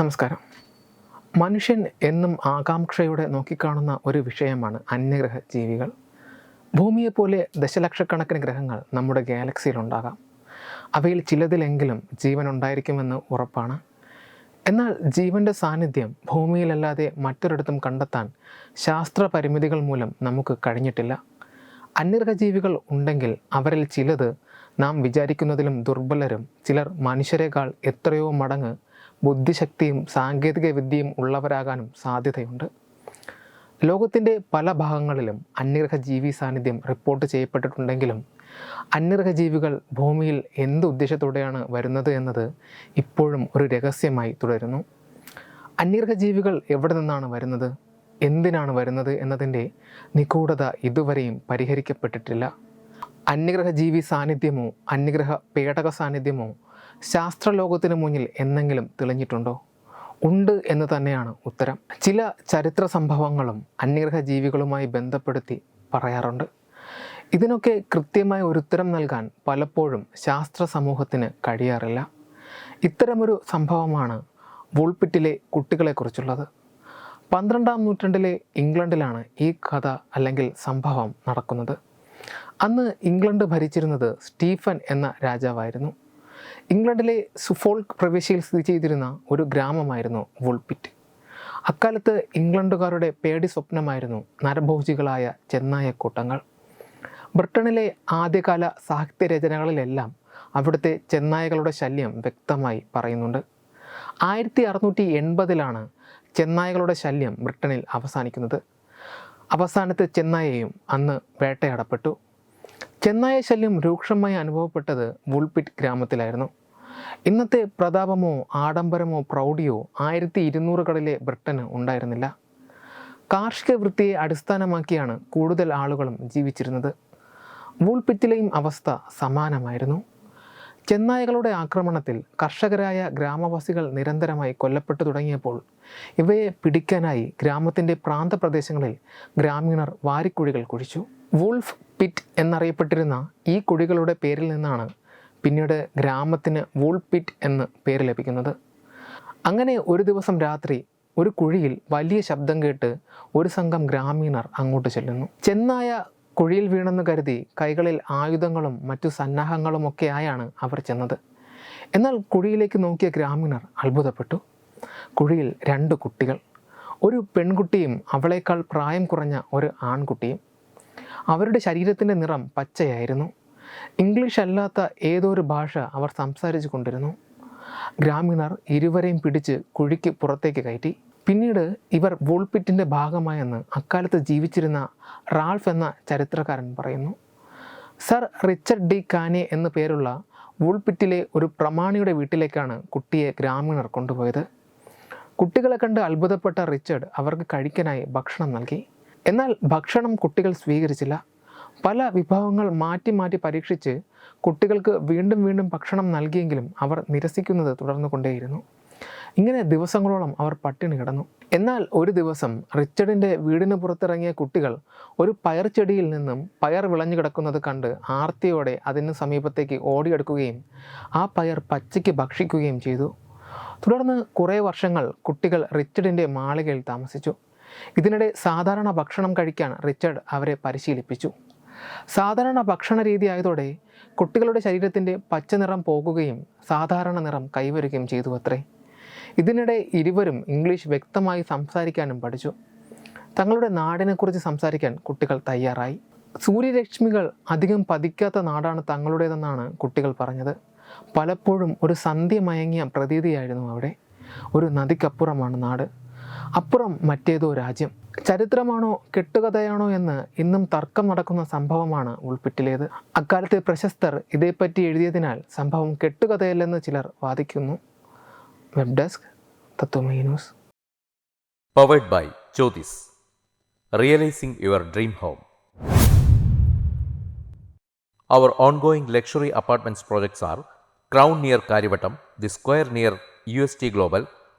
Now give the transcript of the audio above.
നമസ്കാരം. മനുഷ്യൻ എന്നും ആകാംക്ഷയോടെ നോക്കിക്കാണുന്ന ഒരു വിഷയമാണ് അന്യഗ്രഹ ജീവികൾ ഭൂമിയെപ്പോലെ ദശലക്ഷക്കണക്കിന് ഗ്രഹങ്ങൾ നമ്മുടെ ഗാലക്സിയിലുണ്ടാകാം. അവയിൽ ചിലതിലെങ്കിലും ജീവൻ ഉണ്ടായിരിക്കുമെന്ന് ഉറപ്പാണ്. എന്നാൽ ജീവന്റെ സാന്നിധ്യം ഭൂമിയിലല്ലാതെ മറ്റൊരിടത്തും കണ്ടെത്താൻ ശാസ്ത്ര പരിമിതികൾ മൂലം നമുക്ക് കഴിഞ്ഞിട്ടില്ല. അന്യഗ്രഹ ജീവികൾ ഉണ്ടെങ്കിൽ അവരിൽ ചിലത് നാം വിചാരിക്കുന്നതിലും ദുർബലരും ചിലർ മനുഷ്യരെക്കാൾ എത്രയോ മടങ്ങ് ബുദ്ധിശക്തിയും സാങ്കേതിക വിദ്യയും ഉള്ളവരാകാനും സാധ്യതയുണ്ട്. ലോകത്തിന്റെ പല ഭാഗങ്ങളിലും അന്യഗ്രഹ ജീവി സാന്നിധ്യം റിപ്പോർട്ട് ചെയ്യപ്പെട്ടിട്ടുണ്ടെങ്കിലും അന്യഗ്രഹ ജീവികൾ ഭൂമിയിൽ എന്ത് ഉദ്ദേശത്തോടെയാണ് വരുന്നത് എന്നത് ഇപ്പോഴും ഒരു രഹസ്യമായി തുടരുന്നു. അന്യഗ്രഹ ജീവികൾ എവിടെ നിന്നാണ് വരുന്നത്? എന്തിനാണ് വരുന്നത് എന്നതിന്റെ നിഗൂഢത ഇതുവരെയും പരിഹരിക്കപ്പെട്ടിട്ടില്ല. അന്യഗ്രഹ ജീവി സാന്നിധ്യമോ അന്യഗ്രഹ പേടക സാന്നിധ്യമോ ശാസ്ത്രലോകത്തിന് മുന്നിൽ എന്നെങ്കിലും തെളിഞ്ഞിട്ടുണ്ടോ? ഉണ്ട് എന്ന് തന്നെയാണ് ഉത്തരം. ചില ചരിത്ര സംഭവങ്ങളും അന്യഗ്രഹ ജീവികളുമായി ബന്ധപ്പെടുത്തി പറയാറുണ്ട്. ഇതിനൊക്കെ കൃത്യമായ ഒരു ഉത്തരം നൽകാൻ പലപ്പോഴും ശാസ്ത്ര സമൂഹത്തിന് കഴിയാറില്ല. ഇത്തരമൊരു സംഭവമാണ് വൂൾപിറ്റിലെ കുട്ടികളെക്കുറിച്ചുള്ളത്. പന്ത്രണ്ടാം നൂറ്റാണ്ടിലെ ഇംഗ്ലണ്ടിലാണ് ഈ കഥ അല്ലെങ്കിൽ സംഭവം നടക്കുന്നത്. അന്ന് ഇംഗ്ലണ്ട് ഭരിച്ചിരുന്നത് സ്റ്റീഫൻ എന്ന രാജാവായിരുന്നു. ഇംഗ്ലണ്ടിലെ സുഫോൾക്ക് പ്രവിശ്യയിൽ സ്ഥിതി ചെയ്തിരുന്ന ഒരു ഗ്രാമമായിരുന്നു വുൾപിറ്റ്. അക്കാലത്ത് ഇംഗ്ലണ്ടുകാരുടെ പേടി സ്വപ്നമായിരുന്നു നരഭോജികളായ ചെന്നായ കൂട്ടങ്ങൾ. ബ്രിട്ടനിലെ ആദ്യകാല സാഹിത്യ രചനകളിലെല്ലാം അവിടുത്തെ ചെന്നായകളുടെ ശല്യം വ്യക്തമായി പറയുന്നുണ്ട്. ആയിരത്തി അറുന്നൂറ്റി എൺപതിലാണ് ചെന്നായകളുടെ ശല്യം ബ്രിട്ടനിൽ അവസാനിക്കുന്നത്. അവസാനത്തെ ചെന്നായയും അന്ന് വേട്ടയാടപ്പെട്ടു. ചെന്നായ ശല്യം രൂക്ഷമായി അനുഭവപ്പെട്ടത് വുൾപിറ്റ് ഗ്രാമത്തിലായിരുന്നു. ഇന്നത്തെ പ്രതാപമോ ആഡംബരമോ പ്രൗഢിയോ ആയിരത്തി ഇരുന്നൂറുകളിലെ ബ്രിട്ടന് ഉണ്ടായിരുന്നില്ല. കാർഷിക വൃത്തിയെ അടിസ്ഥാനമാക്കിയാണ് കൂടുതൽ ആളുകളും ജീവിച്ചിരുന്നത്. വൂൾപിറ്റിലെയും അവസ്ഥ സമാനമായിരുന്നു. ചെന്നായകളുടെ ആക്രമണത്തിൽ കർഷകരായ ഗ്രാമവാസികൾ നിരന്തരമായി കൊല്ലപ്പെട്ടു തുടങ്ങിയപ്പോൾ ഇവയെ പിടിക്കാനായി ഗ്രാമത്തിന്റെ പ്രാന്തപ്രദേശങ്ങളിൽ ഗ്രാമീണർ വാരിക്കുഴികൾ കുഴിച്ചു. വൂൾഫ് പിറ്റ് എന്നറിയപ്പെട്ടിരുന്ന ഈ കുഴികളുടെ പേരിൽ നിന്നാണ് പിന്നീട് ഗ്രാമത്തിന് വൂൾ പിറ്റ് എന്ന് പേര് ലഭിക്കുന്നത്. അങ്ങനെ ഒരു ദിവസം രാത്രി ഒരു കുഴിയിൽ വലിയ ശബ്ദം കേട്ട് ഒരു സംഘം ഗ്രാമീണർ അങ്ങോട്ട് ചെല്ലുന്നു. ചെന്നായ കുഴിയിൽ വീണെന്ന് കരുതി കൈകളിൽ ആയുധങ്ങളും മറ്റു സന്നാഹങ്ങളുമൊക്കെ ആയാണ് അവർ ചെന്നത്. എന്നാൽ കുഴിയിലേക്ക് നോക്കിയ ഗ്രാമീണർ അത്ഭുതപ്പെട്ടു. കുഴിയിൽ രണ്ട് കുട്ടികൾ. ഒരു പെൺകുട്ടിയും അവളേക്കാൾ പ്രായം കുറഞ്ഞ ഒരു ആൺകുട്ടിയും. അവരുടെ ശരീരത്തിന്റെ നിറം പച്ചയായിരുന്നു. ഇംഗ്ലീഷ് അല്ലാത്ത ഏതൊരു ഭാഷ അവർ സംസാരിച്ചു കൊണ്ടിരുന്നു. ഗ്രാമീണർ ഇരുവരെയും പിടിച്ച് കുഴിക്ക് പുറത്തേക്ക് കയറ്റി. പിന്നീട് ഇവർ വോൾപിറ്റിന്റെ ഭാഗമായെന്ന് അക്കാലത്ത് ജീവിച്ചിരുന്ന റാൾഫ് എന്ന ചരിത്രകാരൻ പറയുന്നു. സർ റിച്ചർഡ് ഡി കാനെ എന്നു പേരുള്ള വൂൾപിറ്റിലെ ഒരു പ്രമാണിയുടെ വീട്ടിലേക്കാണ് കുട്ടിയെ ഗ്രാമീണർ കൊണ്ടുപോയത്. കുട്ടികളെ കണ്ട് അത്ഭുതപ്പെട്ട റിച്ചർഡ് അവർക്ക് കഴിക്കാനായി ഭക്ഷണം നൽകി. എന്നാൽ ഭക്ഷണം കുട്ടികൾ സ്വീകരിച്ചില്ല. പല വിഭവങ്ങൾ മാറ്റി മാറ്റി പരീക്ഷിച്ച് കുട്ടികൾക്ക് വീണ്ടും വീണ്ടും ഭക്ഷണം നൽകിയെങ്കിലും അവർ നിരസിക്കുന്നത് തുടർന്നു കൊണ്ടേയിരുന്നു. ഇങ്ങനെ ദിവസങ്ങളോളം അവർ പട്ടിണി കിടന്നു. എന്നാൽ ഒരു ദിവസം റിച്ചർഡിന്റെ വീടിന് പുറത്തിറങ്ങിയ കുട്ടികൾ ഒരു പയർ ചെടിയിൽ നിന്നും പയർ വിളഞ്ഞു കിടക്കുന്നത് കണ്ട് ആർത്തിയോടെ അതിന് സമീപത്തേക്ക് ഓടിയെടുക്കുകയും ആ പയർ പച്ചയ്ക്ക് ഭക്ഷിക്കുകയും ചെയ്തു. തുടർന്ന് കുറേ വർഷങ്ങൾ കുട്ടികൾ റിച്ചർഡിന്റെ മാളികയിൽ താമസിച്ചു. ഇതിനിടെ സാധാരണ ഭക്ഷണം കഴിക്കാൻ റിച്ചർഡ് അവരെ പരിശീലിപ്പിച്ചു. സാധാരണ ഭക്ഷണ രീതി ആയതോടെ കുട്ടികളുടെ ശരീരത്തിന്റെ പച്ച നിറം പോകുകയും സാധാരണ നിറം കൈവരുകയും ചെയ്തു അത്രേ ഇതിനിടെ ഇരുവരും ഇംഗ്ലീഷ് വ്യക്തമായി സംസാരിക്കാനും പഠിച്ചു. തങ്ങളുടെ നാടിനെക്കുറിച്ച് സംസാരിക്കാൻ കുട്ടികൾ തയ്യാറായി. സൂര്യരശ്മികൾ അധികം പതിക്കാത്ത നാടാണ് തങ്ങളുടേതെന്നാണ് കുട്ടികൾ പറഞ്ഞത്. പലപ്പോഴും ഒരു സന്ധ്യ മയങ്ങിയ പ്രതീതിയായിരുന്നു അവിടെ. ഒരു നദിക്കപ്പുറമാണ് നാട്. അപ്പുറം മറ്റേതോ രാജ്യം. ചരിത്രമാണോ കെട്ടുകഥയാണോ എന്ന് ഇന്നും തർക്കം നടക്കുന്ന സംഭവമാണ് ഉൾപ്പെട്ടിലേത്. അക്കാലത്തെ പ്രശസ്തർ ഇതേപ്പറ്റി എഴുതിയതിനാൽ സംഭവം കെട്ടുകഥയല്ലെന്ന് ചിലർ വാദിക്കുന്നു. Web desk Tatwamayi powered by Jyothis realising your dream home Our ongoing luxury apartments projects are Crown near Karivattam, The Square near UST Global,